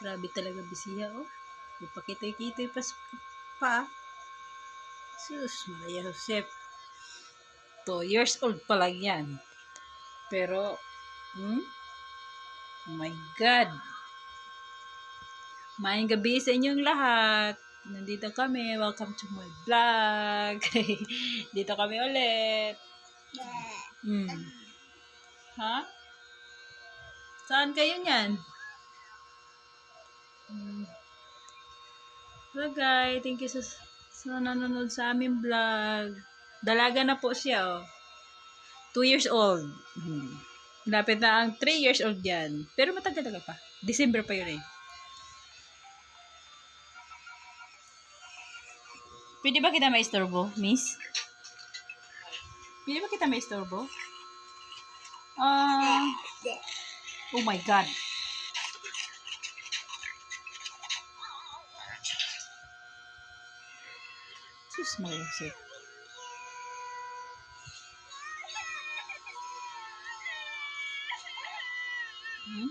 Grabe talaga bisiya, oh. Ipakitoy-kitoy pa sa pa. Sus, Maria Josep. 2 years old pa lang yan. Pero, hmm? Oh my God. Maayong gabi sa inyong lahat. Nandito kami. Welcome to my vlog. Dito kami ulit. Hmm. Ha? Saan kayo niyan? Hello guys, thank you sa, sa nanonood sa aming vlog. Dalaga na po siya, oh. 2 years old. Hmm. Lapit na ang 3 years old yan. Pero matagal-tagal pa. December pa yun eh. Pwede ba kita maistorbo, miss? Pwede ba kita maistorbo? Ah... oh my God. Sus, Marisip. Hmm?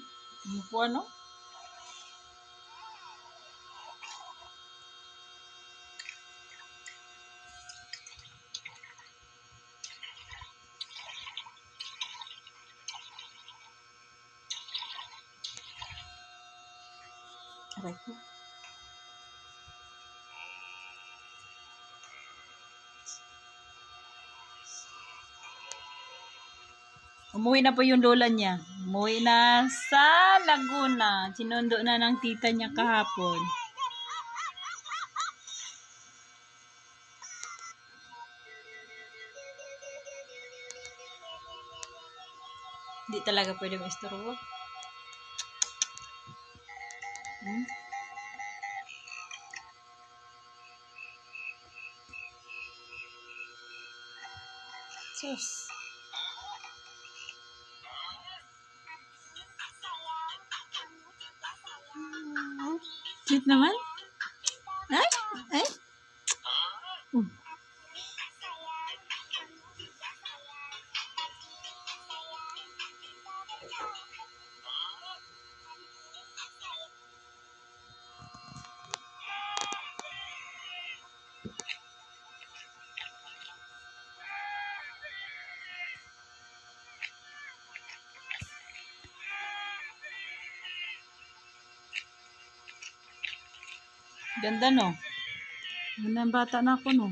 Umuwi na po yung lola niya. Umuwi na sa Laguna. Sinundo na ng tita niya kahapon. Hindi talaga pwede maistorbo. Hmm? Sus. Cute naman. Ay, ay. Oh. Ganda no. Ganda bata na ako no.